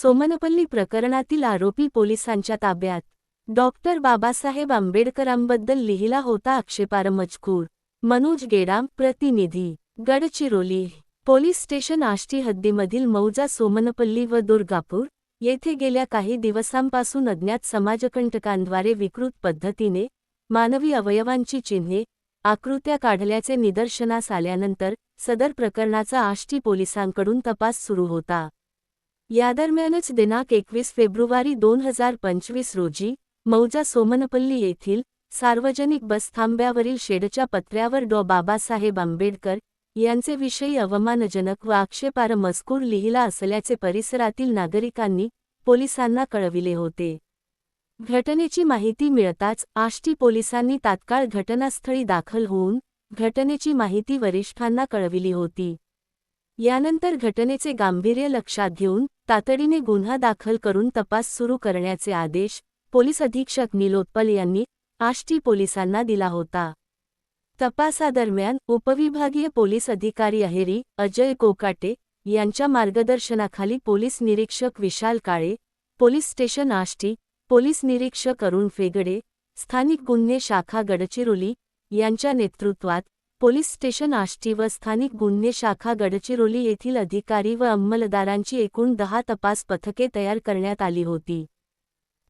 सोमनपल्ली प्रकरणातील आरोपी पोलिसांच्या ताब्यात. डॉक्टर बाबासाहेब आंबेडकरांबद्दल लिहिला होता आक्षेपार मजकूर. मनोज गेडाम प्रतिनिधी. गडचिरोली पोलीस स्टेशन आष्टी हद्दीमधील मौजा सोमनपल्ली व दुर्गापूर येथे गेल्या काही दिवसांपासून अज्ञात समाजकंटकांद्वारे विकृत पद्धतीने मानवी अवयवांची चिन्हे आकृत्या काढल्याचे निदर्शनास आल्यानंतर सदर प्रकरणाचा आष्टी पोलिसांकडून तपास सुरू होता. यादरम्यानच दिनांक एकवीस फेब्रुवारी दोन हजार पंचवीस रोजी मौजा सोमनपल्ली येथील सार्वजनिक बसथांब्यावरील शेडच्या पत्र्यावर डॉ. बाबासाहेब आंबेडकर यांचे विषयी अवमानजनक व आक्षेपार मजकूर लिहिला असल्याचे परिसरातील नागरिकांनी पोलिसांना कळविले होते. घटनेची माहिती मिळताच आष्टी पोलिसांनी तात्काळ घटनास्थळी दाखल होऊन घटनेची माहिती वरिष्ठांना कळविली होती. यानंतर घटनेचे गांभीर्य लक्षात घेऊन तातडीने गुन्हा दाखल करून तपास सुरू करण्याचे आदेश पोलीस अधीक्षक निलोत्पल यांनी आष्टी पोलिसांना दिला होता. तपासादरम्यान उपविभागीय पोलीस अधिकारी अहेरी अजय कोकाटे यांच्या मार्गदर्शनाखाली पोलीस निरीक्षक Vishal Kale police station Ashti police निरीक्षक अरुण फेगडे स्थानिक गुन्हे शाखा गडचिरोली यांच्या नेतृत्वात पोलीस स्टेशन आष्टी व स्थानिक गुन्हे शाखा गडचिरोली येथील अधिकारी व अंमलदारांची एकूण दहा तपास पथके तयार करण्यात आली होती.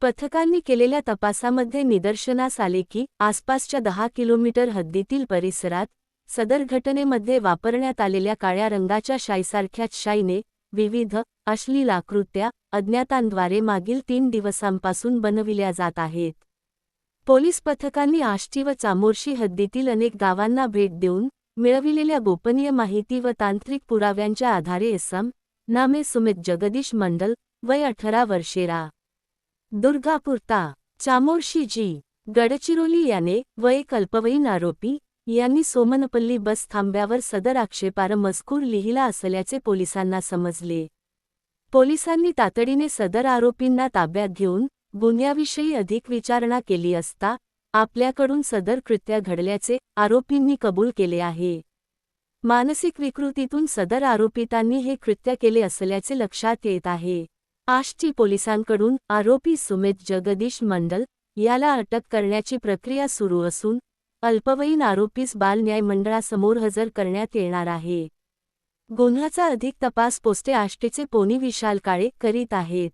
पथकांनी केलेल्या तपासामध्ये निदर्शनास आले की आसपासच्या दहा किलोमीटर हद्दीतील परिसरात सदर घटनेमध्ये वापरण्यात आलेल्या काळ्या रंगाच्या शाईसारख्याच शाईने विविध अश्लील आकृत्या अज्ञातांद्वारे मागील तीन दिवसांपासून बनविल्या जात आहेत. पोलीस पथकांनी आष्टी व चामोर्शी हद्दीतील अनेक गावांना भेट देऊन मिळविलेल्या गोपनीय माहिती व तांत्रिक पुराव्यांच्या आधारे एसम नामे सुमित जगदीश मंडल वय अठरा वर्षेरा. दुर्गापुरता चामोर्शी जी गडचिरोली याने व एक अल्पवयीन आरोपी यांनी सोमनपल्ली बस थांब्यावर सदर आक्षेपार मजकूर लिहिला असल्याचे पोलिसांना समजले. पोलिसांनी तातडीने सदर आरोपींना ताब्यात घेऊन गुन्ह्याविषयी अधिक विचारणा केली असता आपल्याकडून सदर कृत्य घडल्याचे आरोपींनी कबूल केले आहे. मानसिक विकृतीतून सदर आरोपितांनी हे कृत्य केले असल्याचे लक्षात येत आहे. आष्टी पोलिसांकडून आरोपी सुमित जगदीश मंडल याला अटक करण्याची प्रक्रिया सुरू असून अल्पवयीन आरोपीस बाल न्याय मंडळासमोर हजर करण्यात येणार आहे. गुन्ह्याचा अधिक तपास पोस्टे आष्टीचे पोनी विशाल काळे करीत आहेत.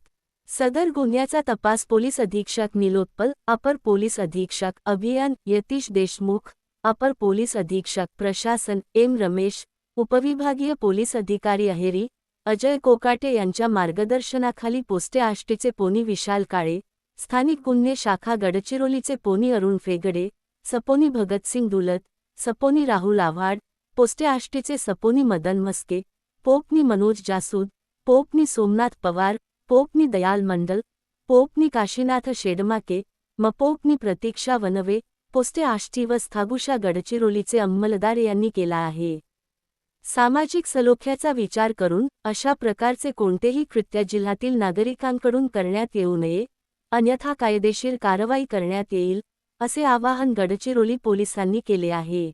सदर गुन्ह्याचा तपास पोलीस अधीक्षक निलोत्पल अपर पोलीस अधीक्षक अभियान यतीश देशमुख अपर पोलीस अधीक्षक प्रशासन एम रमेश उपविभागीय पोलीस अधिकारी अहेरी अजय कोकाटे यांच्या मार्गदर्शनाखाली पोस्टे आष्टीचे पोनी विशाल काळे स्थानिक गुन्हे शाखा गडचिरोलीचे पोनी अरुण फेगडे सपोनी भगतसिंग दुलत सपोनी राहुल आव्हाड पोस्टे आष्टीचे सपोनी मदन मस्के पोपनी मनोज जासूद पोपनी सोमनाथ पवार पोपनी दयाल मंडल पोपनी काशीनाथ शेडमाके मपोपनी प्रतीक्षा वनवे पोस्टे आष्टी व स्थागुषा गडचिरोलीचे अंमलदार यांनी केला आहे सामाजिक सलोख्याचा विचार करून अशा प्रकारचे कोणतेही कृत्य जिल्ह्यातील नागरिकांकडून करण्यात येऊ नये अन्यथा कायदेशीर कारवाई करण्यात येईल असे आवाहन गडचिरोली पोलिसांनी केले आहे